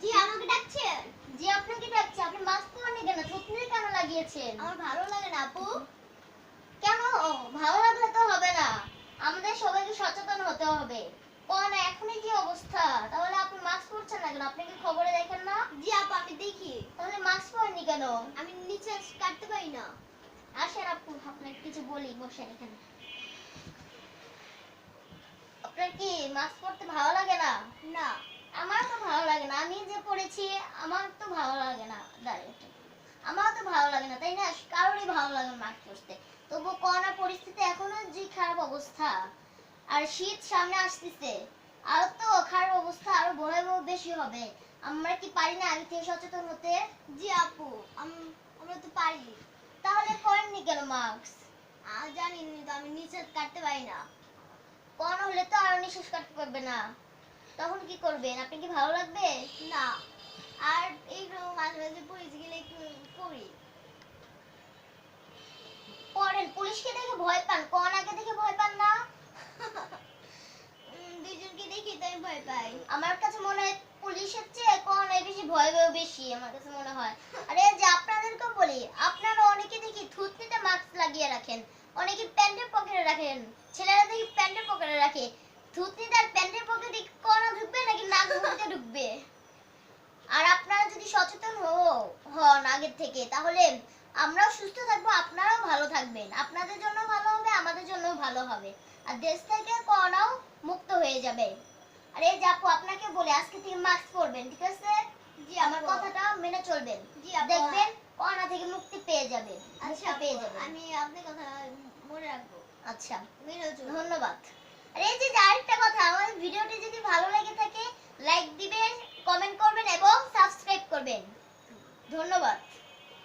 জি আমাকে ডাকছেন জি আপনাকে ডাকছি। আপনি মাস্ক পরেননি কেন থুতনি কেন লাগিয়েছেন? আমার ভালো লাগে না আপু। কেন? ভালো লাগলে তো হবে না। আমাদের সবাইকে সচেতন হতে হবে। কোন এখনই কি অবস্থা? তাহলে আপনি মাস্ক পরছেন না কেন? আপনি কি খবরে দেখেন না? জি আপু আমি দেখি। তাহলে মাস্ক পরেননি কেন? আমি নিচে কাটতে পারি না। আসেন আপু আপনাকে কিছু বলি বসেন এখানে। আপনার কি মাস্ক পরতে ভালো লাগে না? না। আমার তো আমি আমার তো ভালো লাগে না দাঁড়িয়ে আমার তো ভালো লাগে না, তাই না? কারোরই ভালো লাগে না মাস্ক পরতে তবু করোনা পরিস্থিতি এখনও যে খারাপ অবস্থা, আর শীত সামনে আসতেছে, আরও তো খারাপ অবস্থা, আরও ভয়াবহ বেশি হবে। আমরা কি পারি না? আগে থেকে সচেতন হতে, জি আপু আমরা তো পারি। তাহলে করেননি কেন মাস্ক আর জানি তো, আমি নিচে কাটতে পারি না। করোনা হলে তো আরও নিঃশ্বাস কাটতে পারবে না। তখন কি করবেন? আপনি কি ভালো লাগবে? না। আর এইগুলো মাঝে মাঝে পড়েছি গেলে একটু করি। পড়েন পুলিশকে দেখে ভয় পান করোনাকে দেখে ভয় পান না? দুইজনকে দেখি তো ভয় পাই। আমার কাছে মনে হয় পুলিশের চেয়ে করোনায় বেশি ভয় ভয় বেশি, আমার কাছে মনে হয়। আরে যে আপনাদেরকে বলি, আপনারা অনেকে দেখি থুতনিতে মাস্ক লাগিয়ে রাখেন, অনেকে প্যান্টের পকেটে রাখেন, ছেলেরা দেখি প্যান্টের পকেটে রাখে। থুতনিতে আর প্যান্টের পকেটে করোনা ঢুকবে নাকি নাক ঢুকবে আর আপনারা যদি সচেতন হো- হন আগের থেকে। তাহলে আমরাও সুস্থ থাকব আপনারাও ভালো থাকবেন। আপনাদের জন্য ভালো হবে আমাদের জন্য ভালো হবে। আর দেশ থেকে করোনাও মুক্ত হয়ে যাবে। আরে জাপু আপনাকে বলে আজকে থেকে মাস্ক পরবেন ঠিক আছে? জি আমার কথাটা মেনে চলবেন। জি আপু। দেখবেন করোনা থেকে মুক্তি পেয়ে যাবে আচ্ছা পেয়ে যাবে আমি আপনার কথা মনে রাখব। আচ্ছা মেনে চলবো ধন্যবাদ। আর এই যে যে আরেকটা কথা আমাদের ভিডিওটি যদি ভালো লেগে থাকে লাইক দিবেন কমেন্ট করবেন এবং সাবস্ক্রাইব করবেন। ধন্যবাদ।